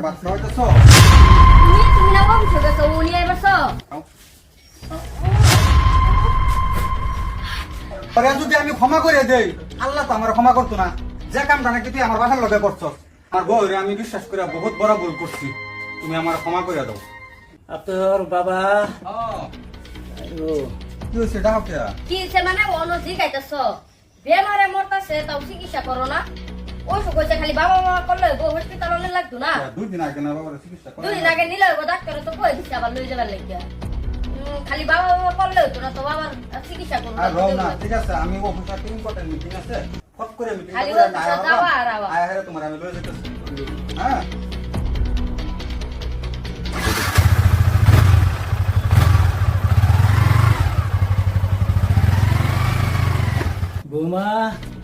বাবারে ভাত খাওয়াইতেছ তুমি তুমি না বংশ গেছো উনি এবারছো পরে যদি আমি ক্ষমা করে দেই আল্লাহ তো আমার ক্ষমা করতো না। যে কামটা নাকি তুই আমার বাসার লগে করছ আমার বউরে আমি বিশ্বাস করে বহুত বড় ভুল করছি। তুমি আমার ক্ষমা করে দাও। আপনার বাবা। কি হয়েছে ডাক কে? কি সে মানে? অন্য জিগাইতেছ বেমারে মরতাছে তাও চিকিৎসা করো না। ওষুধ কইছে খালি বাবা বাবা করলে হসপিটাল অনেক লাগতো না। দুই দিন আগে না বাবার চিকিৎসা করে দুদিন আগে নিলে ডাক্তার তো কই দিছে আবার লই যাবার লাগিয়া। খালি বাবা বাবা করলে না তো বাবার চিকিৎসা করো আর রও না ঠিক আছে আমি অফিসে তিন কটার মিটিং আছে ফট করে মিটিং খালি অফিসে যাওয়া আর আওয়া। আয় হারে তোমার আমি লয়ে যেতেছি। হ্যাঁ। বৌমা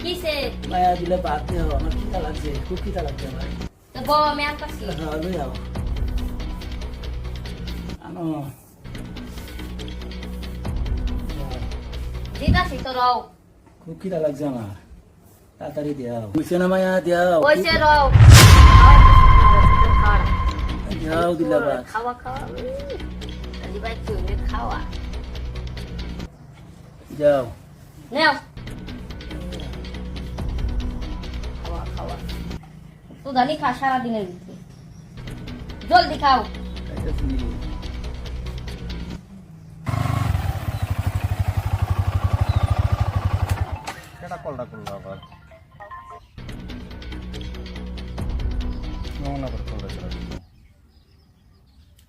কিসে মায়া দিলে বাদ দেও আমার খিদা লাগছে? খুব খিদা লাগছে আমার? তো বউ আমি আনতাছি হ্যাঁ, লই যাও আনো। দিতাছি তো রও। খুব খিদা লাগছে আমার? তাড়াতাড়ি দেও বুঝছে না মায়া দেও কইছে রও। দেও দিলা বাদ। খাওয়া খাওয়া খালি ভাই খাওয়া। যাও। নেও। তো জানি খা সারাদিনের ভিতরে জলদি খাও কলটা করল আবার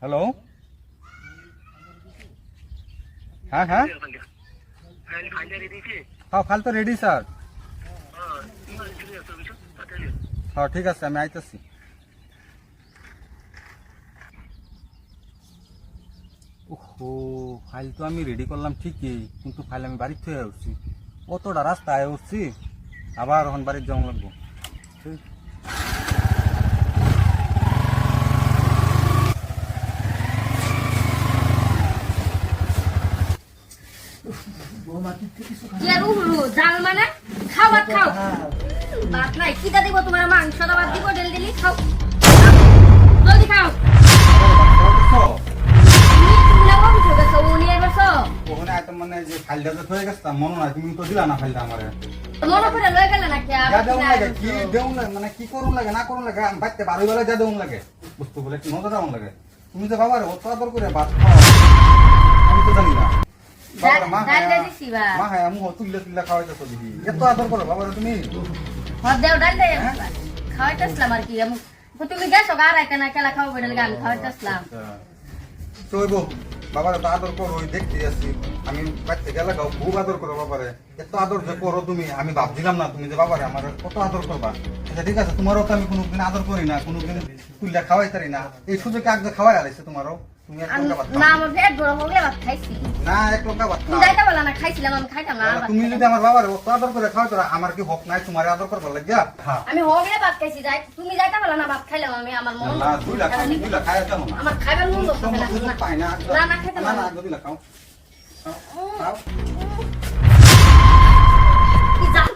হ্যালো হ্যাঁ হ্যাঁ হ্যাঁ ফাইল তো রেডি স্যার হ্যাঁ ঠিক আছে আমি আইতেছি। ওহো ফাইল তো আমি রেডি করলাম ঠিকই কিন্তু ফাইল আমি বাড়ির থেকে উঠছি কতটা রাস্তা আয় উঠছি আবার এখন বাড়ির যাওয়া লাগবো। ঠিক জাল মানে? খাও ভাত খাও। ভাত নাই। কিটা দিব তোমার মাংস দা দিব ডেল ডেলি খাও। জলদি খাও। তুমি হয়ে তো দিলা মনে মানে আমি বাবার অত আদর করে ভাত খাও আমি তো জানি না। মা ডাল খায়া- মা খায় মুহ তুললে তুললে খাওয়াইতেছো দিদি এত আদর করো বাবার তুমি। আমি তো আদর করো আমি খুব আদর এত আদর যে করো তুমি, আমি ভাবছিলাম না তুমি যে বাবারে আমার কত আদর করবা আচ্ছা ঠিক আছে তোমারও তো আমি কোনোদিন আদর করি না, কোনোদিন খাওয়াই তারি না। এই সুযোগে আগে খাওয়াই আলাইছে তোমারও না আমার পেট বড় হলে ভাত খাইছি। না এক লোকা ভাত তুমি খাও। যাইতে বলা না খাইছিলাম আমি খাইতাম না তুমি যদি আমার বাবারে আদর করে খাওয়াই তোরা আমার কি হক নাই তোমার আদর করবার লাগিয়া? হ্যাঁ আমি হগলে ভাত খাইছি যাই তুমি যাইতে বলা না ভাত খাইলাম আমি আমার মন না দুই লাখ দুই আমার খাইবার মন না। পাই না না না খাইতাম না না দুই লাখ খাও। খাও, খাও। কি জান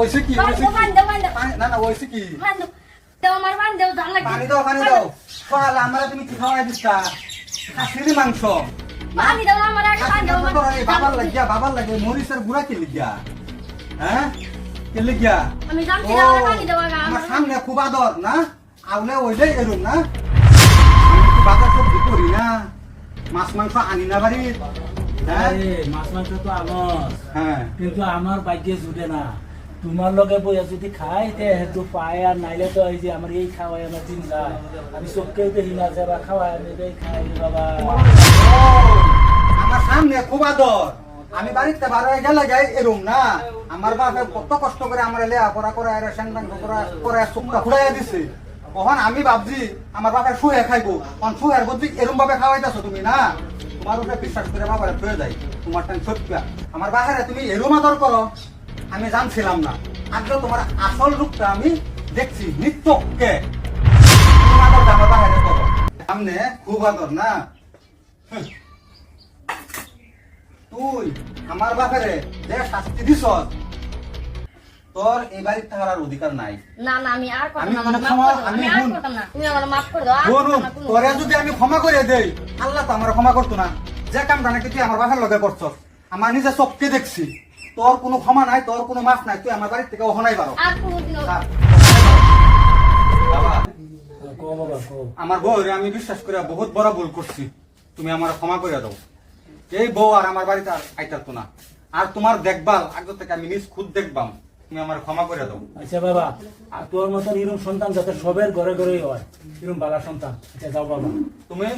ওইসে কি ওইসে ওইসে না না ওইসে কি? দেও আমার পান দেও জান লাগে পানি দাও পানি দাও। সকালে আমরা তুমি কি খাওয়াই দিচ্ছা? খাসির মাংস। পানি দাও আমার আগে পান দেও খাসির মাংস তো এই বাবার লাগিয়া বাবার লাগে মরিচের গুড়া কে লিখিয়া হ্যাঁ? কে লিখিয়া আমি জানছি না পানি দাও আগে আমার সামনে খুব আদর না? আউলে ওইলে এরম না? কি বাজার সবজি করি না। মাছ মাংস আনি না বাড়ি হ্যাঁ? মাছ মাংস তো আমার হ্যাঁ। কিন্তু আমার ভাগ্যে জুটে না। তোমার লগে বইয়া যদি খাই, তে পায় আর নাইলে তো এই যে আমার এই খাওয়াই আমার দিন যায় আমি চোখকেও দেখি না যারা খাওয়াই আমি এই খাই বাবা। আমার সামনে খুব আদর। আমি বাড়িতে বার হয়ে গেলে যাই এরম না। আমার বাপে কত কষ্ট করে আমার লেয়া পড়া করে আর স্যাংটাং করা চুপটা ফুড়াইয়া দিছে। কখন আমি ভাবছি আমার বাপে শুয়ে খাইবো। কারণ শুয়ের বলছি এরম ভাবে খাওয়াইতেছো তুমি না? তোমার উপরে বিশ্বাস করে বাবারে ফিরে যাই তোমার টাইম সত্যি আমার বাহারে তুমি এরম আদর করো। আমি জানছিলাম না। আজকে তোমার আসল রূপটা আমি দেখছি নিত্যকে। সামনে খুব আদর না? তুই আমার বাপেরে যে শাস্তি দিছ তোর এই বাড়িতে থাকার অধিকার নাই। না না আমি আর আমি আমার। আমি তুমি মাফ করে দাও তোরে যদি আমি ক্ষমা করে দেই আল্লাহ তো আমার ক্ষমা করতো না। যে কামটা নাকি তুই আমার লগে করছ আমার নিজে চোখকে দেখছি। তোর কোনো ক্ষমা নাই তোর কোনো মাফ নাই তুই আমার বাড়ির থেকে ওহনাই পারো। কো আমার বউরে আমি বিশ্বাস করে বহুত বড় ভুল করছি। তুমি আমার ক্ষমা করে দাও। এই বউ আর আমার বাড়িতে আর আইতাতো না। আর তোমার দেখভাল আগে থেকে আমি নিজ খুদ দেখবাম। তুমি আমার ক্ষমা করে দাও। আচ্ছা বাবা আর তোর মতন এরকম সন্তান যাতে সবের ঘরে ঘরেই হয় এরকম বালা সন্তান আচ্ছা যাও বাবা। তুমি